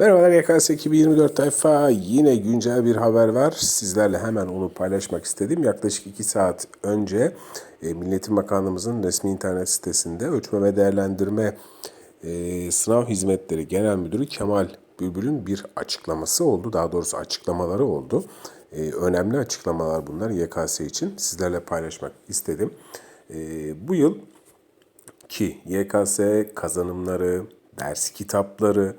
Merhabalar YKS 2024 tayfa. Yine güncel bir haber var. Sizlerle hemen onu paylaşmak istedim. Yaklaşık 2 saat önce e, Milliyetin Bakanlığımızın resmi internet sitesinde ölçme ve değerlendirme e, sınav hizmetleri genel müdürü Kemal Bülbül'ün bir açıklaması oldu. Daha doğrusu açıklamaları oldu. E, önemli açıklamalar bunlar YKS için. Sizlerle paylaşmak istedim. E, bu yıl ki YKS kazanımları, ders kitapları,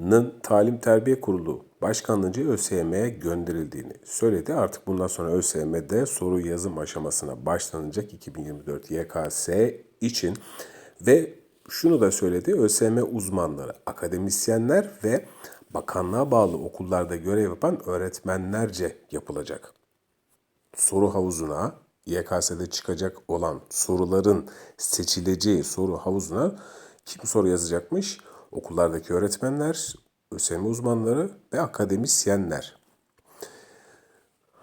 Nın Talim Terbiye Kurulu Başkanlığıca ÖSYM'ye gönderildiğini söyledi. Artık bundan sonra ÖSYM'de soru yazım aşamasına başlanacak 2024 YKS için ve şunu da söyledi. ÖSYM uzmanları, akademisyenler ve bakanlığa bağlı okullarda görev yapan öğretmenlerce yapılacak. Soru havuzuna YKS'de çıkacak olan soruların seçileceği soru havuzuna kim soru yazacakmış? Okullardaki öğretmenler, ÖSYM uzmanları ve akademisyenler.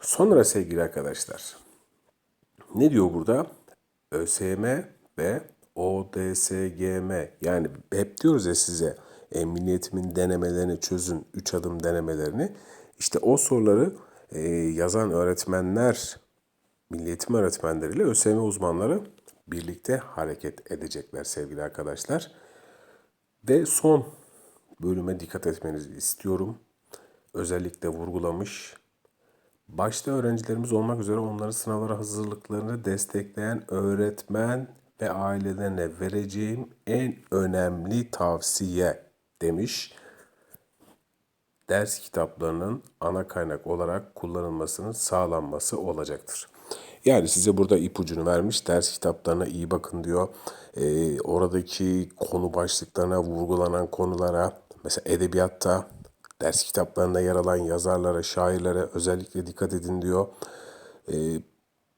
Sonra sevgili arkadaşlar, ne diyor burada? ÖSYM ve ODSGM yani hep diyoruz ya size emniyetimin denemelerini çözün, 3 adım denemelerini. İşte o soruları e, yazan öğretmenler, milliyetim öğretmenleriyle ÖSYM uzmanları birlikte hareket edecekler sevgili arkadaşlar. Ve son bölüme dikkat etmenizi istiyorum. Özellikle vurgulamış. Başta öğrencilerimiz olmak üzere onların sınavlara hazırlıklarını destekleyen öğretmen ve ailelerine vereceğim en önemli tavsiye demiş. Ders kitaplarının ana kaynak olarak kullanılmasının sağlanması olacaktır. Yani size burada ipucunu vermiş. Ders kitaplarına iyi bakın diyor. Ee, oradaki konu başlıklarına, vurgulanan konulara, mesela edebiyatta ders kitaplarında yer alan yazarlara, şairlere özellikle dikkat edin diyor. Ee,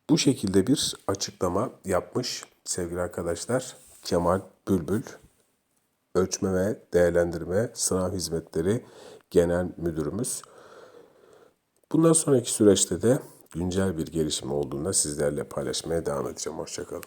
bu şekilde bir açıklama yapmış sevgili arkadaşlar. Kemal Bülbül, Ölçme ve Değerlendirme Sınav Hizmetleri Genel Müdürümüz. Bundan sonraki süreçte de güncel bir gelişme olduğunda sizlerle paylaşmaya devam edeceğim. Hoşçakalın.